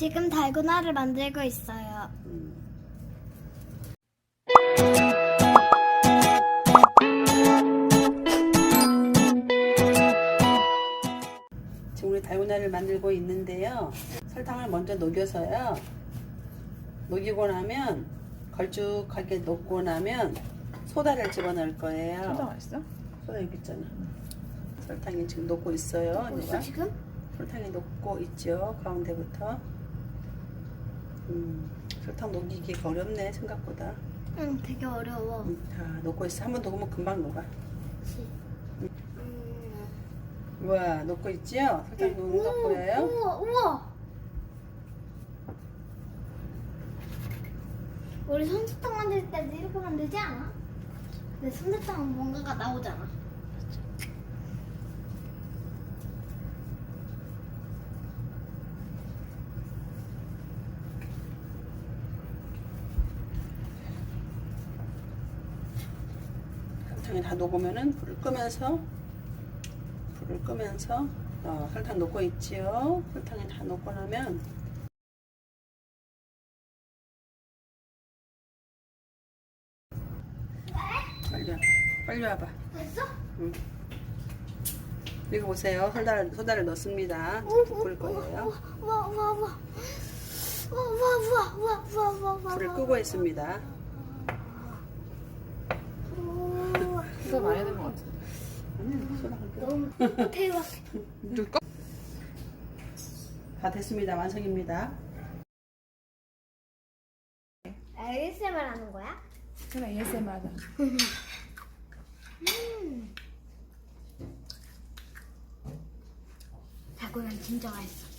지금 달고나를 만들고 있어요. 음. 지금 우리 달고나를 만들고 있는데요. 설탕을 먼저 녹여서요. 녹이고 나면 걸쭉하게 녹고 나면 소다를 집어넣을 거예요. 소다 맛있어? 소다 여기 있잖아. 설탕이 지금 녹고 있어요. 벌써 얘가. 지금? 설탕이 녹고 있죠. 가운데부터. 음, 설탕 녹이기 어렵네 생각보다. 응, 되게 어려워. 음, 다 녹고 있어. 한 번 녹으면 금방 녹아. 그치? 음. 우와, 녹고 있지요? 설탕 녹는 거 보여요? 우와, 우와. 우리 솜사탕 만들 때도 이렇게 만들지 않아? 근데 솜사탕은 뭔가가 나오잖아. 설탕이 다 녹으면은 불을 끄면서 불을 끄면서 어, 설탕 녹고 있지요? 설탕이 다 녹고 나면 빨리 와봐. 빨리 와봐. 됐어? 응. 여기 보세요. 소다를, 소다를 넣습니다. 불 거예요. 우와, 우와, 우와. 불을 끄고 있습니다. 더 말해야 될 것 같은데. 너무 태워. 누가? 다 됐습니다. 완성입니다. ASMR 하는 거야? 그럼 ASMR 하자. 음. 자고난 진짜 맛있어.